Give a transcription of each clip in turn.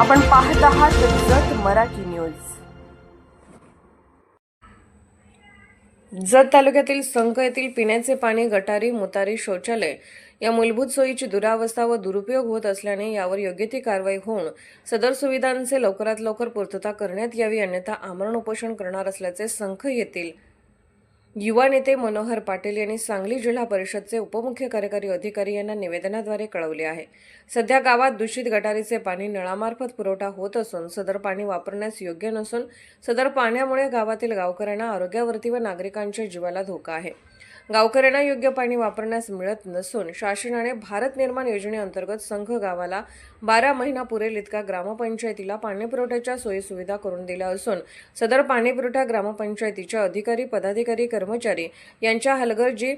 आपण पाहत आहात जत मराठी न्यूज. जत तालुक्यातील संख येथील पिण्याचे पाणी गटारी मुतारी शौचालय या मूलभूत सोयीची दुरावस्था व दुरुपयोग होत असल्याने यावर योग्य ती कारवाई होऊन सदर सुविधांचे लवकरात लवकर पूर्तता करण्यात यावी अन्यथा आमरण उपोषण करणार असल्याचे संख येथील युवा नेते मनोहर पाटील यांनी सांगली जिल्हा परिषदचे उपमुख्य कार्यकारी अधिकारी यांना निवेदनाद्वारे कळवले आहे. सध्या गावात दूषित गटारीचे पाणी नळामार्फत पुरवठा होत असून सदर पाणी वापरण्यास योग्य नसून सदर पाण्यामुळे गावातील गावकऱ्यांना आरोग्यावरती व नागरिकांच्या जीवाला धोका आहे. गावकऱ्यांना योग्य पाणी वापरण्यास मिळत नसून शासनाने भारत निर्माण योजनेअंतर्गत संघ गावाला बारा महिना पुरेल इतका ग्रामपंचायतीला पाणीपुरवठ्याच्या सोयीसुविधा करून दिल्या असून सदर पाणीपुरवठा ग्रामपंचायतीच्या अधिकारी पदाधिकारी कर्मचारी यांच्या हलगर्जी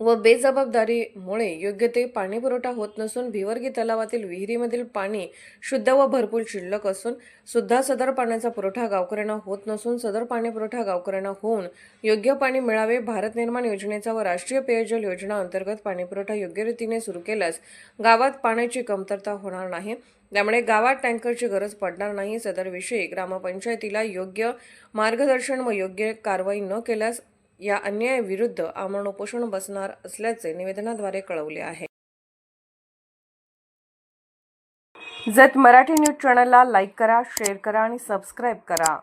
व बेजबाबदारीमुळे योग्य ते पाणीपुरवठा होत नसून भिवर्गी तलावातील विहिरीमधील पाणी शुद्ध व भरपूर शिल्लक असून सुद्धा सदर पाण्याचा पुरवठा गावकऱ्यांना होत नसून सदर पाणीपुरवठा गावकऱ्यांना होऊन योग्य पाणी मिळावे भारत निर्माण योजनेचा व राष्ट्रीय पेयजल योजना अंतर्गत पाणीपुरवठा योग्य रीतीने सुरू केल्यास गावात पाण्याची कमतरता होणार नाही. त्यामुळे गावात टँकरची गरज पडणार नाही. सदरविषयी ग्रामपंचायतीला योग्य मार्गदर्शन व योग्य कारवाई न केल्यास या अन्यायाविरुद्ध आमरण उपोषण बसणार असल्याचे निवेदनाद्वारे कळवले आहे. जत मराठी न्यूज चॅनलला लाईक करा शेअर करा आणि सबस्क्राईब करा.